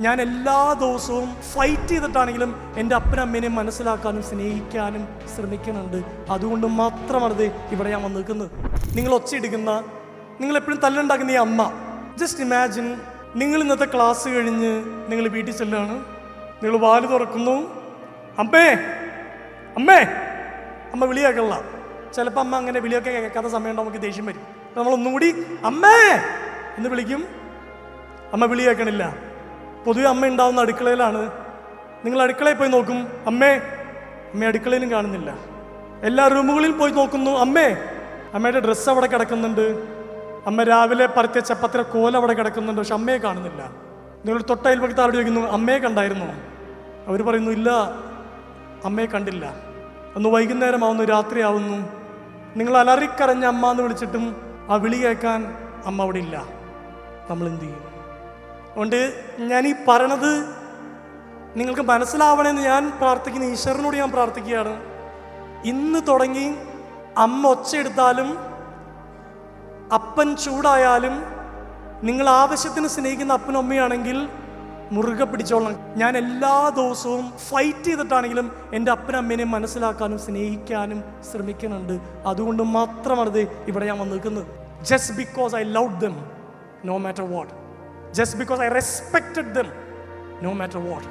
ഞാൻ എല്ലാ ദിവസവും ഫൈറ്റ് ചെയ്തിട്ടാണെങ്കിലും എന്റെ അപ്പനമ്മേനെയും മനസ്സിലാക്കാനും സ്നേഹിക്കാനും ശ്രമിക്കുന്നുണ്ട്. അതുകൊണ്ട് മാത്രമാണിത് ഇവിടെ ഞാൻ വന്ന് നിൽക്കുന്നത് നിങ്ങൾ ഒച്ചയെടുക്കുന്ന നിങ്ങൾ എപ്പോഴും തല്ലുണ്ടാക്കുന്ന ഈ അമ്മ. ജസ്റ്റ് ഇമാജിൻ നിങ്ങൾ ഇന്നത്തെ ക്ലാസ് കഴിഞ്ഞ് നിങ്ങൾ വീട്ടിൽ ചെല്ലുകയാണ് നിങ്ങൾ വാൽ തുറക്കുന്നു. അമ്മേ അമ്മേ അമ്മ വിളിയാക്കള്ള ചിലപ്പോൾ അമ്മ അങ്ങനെ വിളിയൊക്കെ കേൾക്കാത്ത സമയം നമുക്ക് ദേഷ്യം വരും. നമ്മളൊന്നുകൂടി അമ്മേ എന്ന് വിളിക്കും. അമ്മ വിളി കേൾക്കണില്ല പൊതുവെ അമ്മ ഉണ്ടാവുന്ന അടുക്കളയിലാണ്. നിങ്ങൾ അടുക്കളയിൽ പോയി നോക്കും. അമ്മേ അമ്മ അടുക്കളയിലും കാണുന്നില്ല. എല്ലാ റൂമുകളിൽ പോയി നോക്കുന്നു. അമ്മേ അമ്മയുടെ ഡ്രസ്സ് അവിടെ കിടക്കുന്നുണ്ട്. അമ്മ രാവിലെ പരത്തിയ ചപ്പത്തിലെ കോല അവിടെ കിടക്കുന്നുണ്ട്. പക്ഷെ അമ്മയെ കാണുന്നില്ല. നിങ്ങൾ തൊട്ടയൽപക്കത്ത് ആരോട് ചോദിക്കുന്നു അമ്മയെ കണ്ടായിരുന്നോ? അവർ പറയുന്നു ഇല്ല അമ്മയെ കണ്ടില്ല. ഒന്ന് വൈകുന്നേരമാവുന്നു രാത്രിയാവുന്നു. നിങ്ങൾ അലറിക്കരഞ്ഞ അമ്മ എന്ന് വിളിച്ചിട്ടും ആ വിളി കേൾക്കാൻ അമ്മ അവിടെ ഇല്ല. നമ്മൾ എന്ത് ചെയ്യും? അതുകൊണ്ട് ഞാൻ ഈ പറയണത് നിങ്ങൾക്ക് മനസ്സിലാവണമെന്ന് ഞാൻ പ്രാർത്ഥിക്കുന്ന. ഈശ്വരനോട് ഞാൻ പ്രാർത്ഥിക്കുകയാണ്. ഇന്ന് തുടങ്ങി അമ്മ ഒച്ചയെടുത്താലും അപ്പൻ ചൂടായാലും നിങ്ങൾ ആവശ്യത്തിന് സ്നേഹിക്കുന്ന അപ്പനും അമ്മയാണെങ്കിൽ മുറുകെ പിടിച്ചോളണം. ഞാൻ എല്ലാ ദിവസവും ഫൈറ്റ് ചെയ്തിട്ടാണെങ്കിലും എന്റെ അപ്പനും അമ്മേനെയും മനസ്സിലാക്കാനും സ്നേഹിക്കാനും ശ്രമിക്കുന്നുണ്ട്. അതുകൊണ്ട് മാത്രമാണിത് ഇവിടെ ഞാൻ വന്നിരിക്കുന്നത്. Just because I love them no matter what just because I respected them, no matter what.